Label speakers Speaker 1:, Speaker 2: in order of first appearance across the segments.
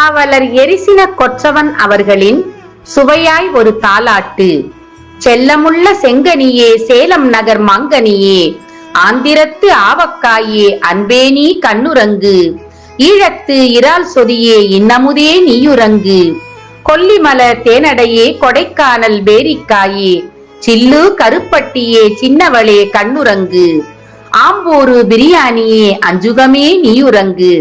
Speaker 1: பாவலர் எரிசின கொற்றவன் அவர்களின் சுவையாய் ஒரு தாலாட்டு. செல்லமுள்ள செங்கனியே சேலம் நகர் மங்கனியே ஆந்திரத்து ஆவக்காயே அன்பேனி கண்ணுரங்கு. ஈழத்து இறால் சொதியே இன்னமுதே நீயுரங்கு. கொல்லிமல தேனடையே கொடைக்கானல் பேரிக்காயே சில்லு கருப்பட்டியே சின்னவளே கண்ணுரங்கு. ஆம்பூரு பிரியாணியே அஞ்சுகமே நீயுரங்கு.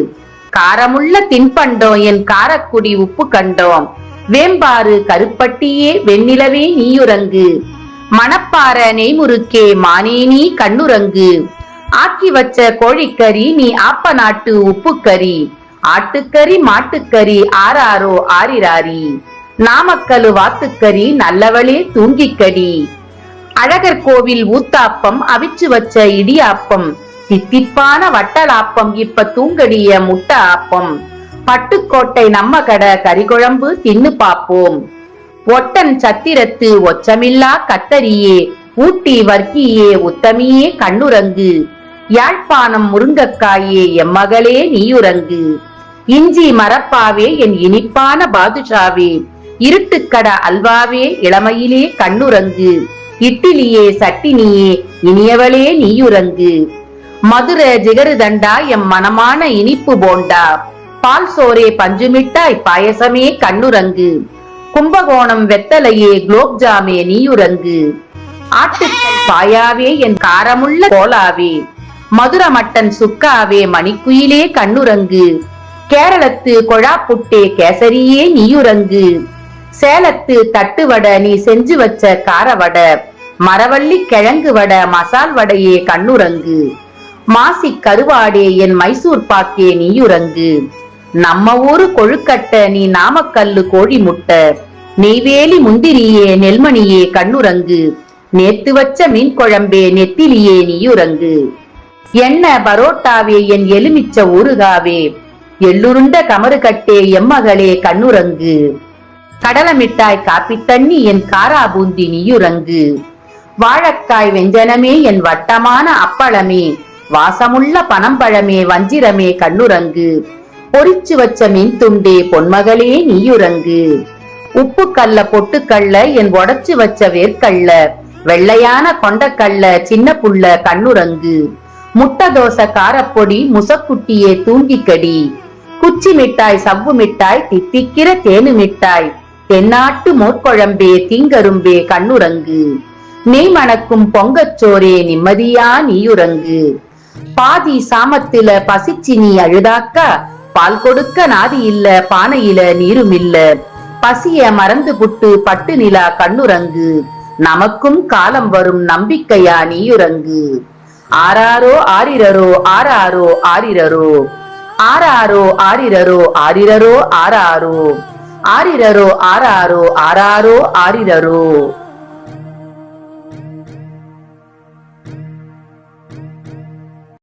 Speaker 1: காரமுள்ள தின்பண்டோம் என் காரக்குடி உப்பு கண்டோம். வேம்பாறு கருப்பட்டியே வெண்ணிலவே நீயுரங்கு. மணப்பாற நெய்முறுக்கே மானே நீ கண்ணுரங்கு. ஆக்கி வச்ச கோழிக்கறி நீ ஆப்ப நாட்டு உப்புக்கறி. ஆட்டுக்கறி மாட்டுக்கறி ஆறாரோ ஆரிராரி நாமக்கலு வாத்துக்கறி நல்லவளே தூங்கிக்கடி. அழகர் கோவில் ஊத்தாப்பம் அவிச்சு வச்ச இடியாப்பம். தித்திப்பான வட்டலாப்பம் இப்ப தூங்கடிய முட்டை ஆப்பம் பட்டுக்கோட்டை நம்ம கடை கறிக்குழம்பு தின்னு பாப்போம். ஒட்டன் சத்திரத்து ஒச்சமில்லா கத்தரியே ஊட்டி வர்க்கியே உத்தமியே கண்ணுரங்கு யாழ்ப்பாணம் முருங்கக்காயே எம்மகளே நீயுரங்கு இஞ்சி மரப்பாவே என் இனிப்பான பாதுஷாவே. இருட்டுக்கட அல்வாவே இளமையிலே கண்ணுரங்கு இட்டிலியே சட்டினியே இனியவளே நீயுரங்கு மதுர ஜிகருதண்டா எம் மனமான இனிப்பு போண்டா. பால் சோரே பஞ்சுமிட்டாய் பாயசமே கண்ணுரங்கு கும்பகோணம் வெத்தலையே குலோப்ஜாமே நீயுரங்கு ஆட்டுக்கல் பாயாவே என் காரமுள்ள கோலாவே. மதுர மட்டன் சுக்காவே மணிக்குயிலே கண்ணுரங்கு கேரளத்து கொழாப்புட்டே கேசரியே நீயுரங்கு சேலத்து தட்டுவட நீ செஞ்சு வச்ச காரவட. மரவள்ளி கிழங்கு வட மசால் வடையே கண்ணுரங்கு மாசி கருவாடே என் மைசூர் பாக்கே நீயுரங்கு நம்ம ஊரு கொழுக்கட்ட நீ நாமக்கல்லு கோழி முட்டை. நெய்வேலி முந்திரியே நெல்மணியே கண்ணுரங்கு நேத்து வச்ச மீன் குழம்பே நெத்திலியே நீயுரங்கு என்ன பரோட்டாவே என் எலுமிச்ச ஊறுகாவே. எள்ளுருண்ட கமறு கட்டே எம்மகளே கண்ணுரங்கு கடலமிட்டாய் காப்பி தண்ணி என் காரா பூந்தி நீயுரங்கு வாழைக்காய் வெஞ்சனமே என் வட்டமான அப்பளமே. வாசமுள்ள பனம்பழமே வஞ்சிரமே கண்ணுரங்கு பொரிச்சு வச்ச மீன் துண்டே பொன்மகளே நீயுரங்கு உப்பு கல்ல பொட்டுக்கல்ல என் உடச்சு வச்ச வேர்க்கல்ல வெள்ளையான கொண்டக்கல்ல சின்ன புள்ள கண்ணுரங்கு முட்டை தோசை காரப்பொடி முசக்குட்டியே தூங்கிக்கடி. குச்சி மிட்டாய் சவ்வு மிட்டாய் தித்திக்கிற தேனு மிட்டாய். தென்னாட்டு மோர்க்குழம்பே தீங்கரும்பே கண்ணுரங்கு நெய் மணக்கும் பொங்கச்சோரே நிம்மதியா நீயுரங்கு பாதி சாமத்துல பசிச்சு நீ அழுதாக்கா பால் கொடுக்க நாதி இல்ல பானையில நீரும் இல்ல. பசிய மறந்து புட்டு பட்டு நிலா கண்ணுரங்கு நமக்கும் காலம் வரும் நம்பிக்கையா நீயுரங்கு ஆராரோ ஆரிரரோ ஆராரோ ஆரிரரோ ஆராரோ ஆரிரரோ ஆரிரரோ ஆராரோ ஆரிரரோ ஆராரோ ஆராரோ ஆரிரரோ